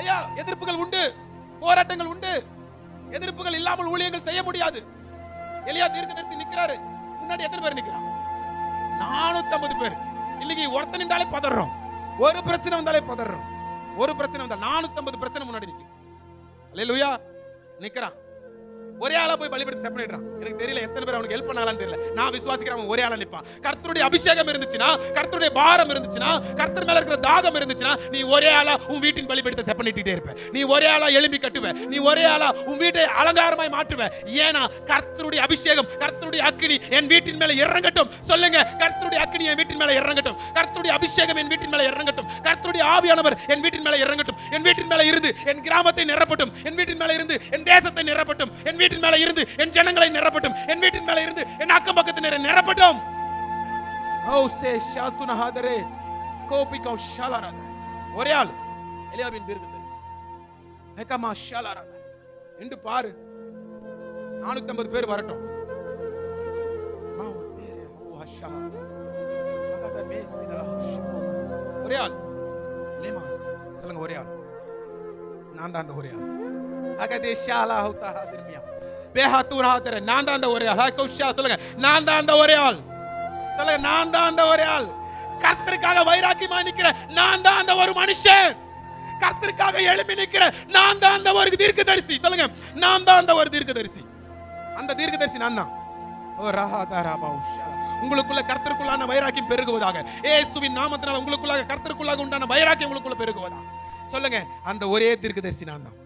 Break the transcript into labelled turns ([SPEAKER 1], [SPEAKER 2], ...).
[SPEAKER 1] ஐயா எதிர்ப்புகள் உண்டு. போராட்டங்கள் உண்டு. எதிர்ப்புகள் இல்லாமல் ஊழியங்கள் செய்ய முடியாது. எலியா தீர்க்கதரிசி நிக்கிறாரு. முன்னாடி எத்தனை பேர் நிக்கிறான்? நானூத்தி பேர். இன்னைக்கு ஒருத்தன் நின்றாலே பதறோம். ஒரு பிரச்சனை வந்தாலே பதறோம். ஒரு பிரச்சனை வந்தா நானூத்தி பிரச்சனை முன்னாடி நிற்கும் அல்லேலூயா நிக்கிறான். ஒரே ஆளா போய் பலிபடுத்தி செப்பனிடுறான் எனக்கு தெரியல எத்தனை பேர் அவனுக்கு ஹெல்ப் பண்ணாலான்னு தெரியல. நான் விசுவாசிக்கிறேன் அவன் ஒரே ஆளா நிற்பான். கர்த்தருடைய அபிஷேகம் இருந்துச்சுன்னா கர்த்தருடைய பாரம் இருந்துச்சுன்னா கர்த்தர் மேல இருக்கிற தாகம் இருந்துச்சுன்னா நீ ஒரே ஆளா உன் வீட்டின் பலிபடுத்த செப்பனிட்டே இருப்ப. நீ ஒரே ஆளா எழும்பி கட்டுவ. நீ ஒரே ஆளா உன் வீட்டை அலங்காரமாய் மாற்றுவ. ஏன்னா கர்த்தருடைய அபிஷேகம் கர்த்தருடைய அக்கினி என் வீட்டின் மேல இறங்கட்டும். சொல்லுங்க கர்த்தருடைய அக்கினி என் வீட்டின் மேல இறங்கட்டும். கர்த்தருடைய அபிஷேகம் என் வீட்டின் மேல இறங்கட்டும். கர்த்தருடைய ஆவியானவர் என் வீட்டின் மேல இறங்கட்டும். என் வீட்டின் மேல இருந்து என் கிராமத்தை நிரப்பட்டும். என் வீட்டின் மேல இருந்து என் தேசத்தை நிரப்பட்டும். என் வீட்டின் மேல இருந்து என் ஜனங்களை நிரப்பட்டும். என் வீட்டின் மேல இருந்து என் அக்கம் பக்கத்தினரை நிரப்பட்டும். ஹவுசே சே ஷாத்துன ஹாதரே கோபிகோ ஷாலாராத. ஒரே ஆள் எலியாவின் தீர்க்கதரிசி. மெகமா ஷாலாராத. என்று பாரு. நானூத்தி ஐம்பது பேர் வரட்டும். ஒரே ஆள் சொல்லுங்க ஒரே ஆள். நான் தான் அந்த ஒரே ஆள். அகதே ஷாலா ஹவுதா ஹாதிர்மியா பேஹாத்தூர் ஹாதர நான் தான் அந்த ஒரே ஆள். ஹா கௌஷா சொல்லுங்க. நான் தான் அந்த ஒரே ஆள். சொல்லுங்க நான் தான் அந்த ஒரே ஆள். கர்த்தருக்காக வைராக்கியமா நிக்கிற நான் தான் அந்த ஒரு மனுஷன். கர்த்தருக்காக எழுப்பி நிக்கிற நான் தான் அந்த ஒரு தீர்க்கதரிசி. சொல்லுங்க நான் தான் அந்த ஒரு தீர்க்கதரிசி. அந்த தீர்க்கதரிசி நான் தான். ஓ ரஹாதா ராபா உஷா. உங்களுக்குள்ள கர்த்தருக்குள்ளான வைராக்கியம் பெருகுவதாக. ஏசுவின் நாமத்தினால் உங்களுக்குள்ளாக கர்த்தருக்குள்ளாக உண்டான வைராக்கியம் உங்களுக்குள்ள பெருகுவதாக. சொல்லுங்க அந்த ஒரே தீர்க்கதரிசி நான் தான்.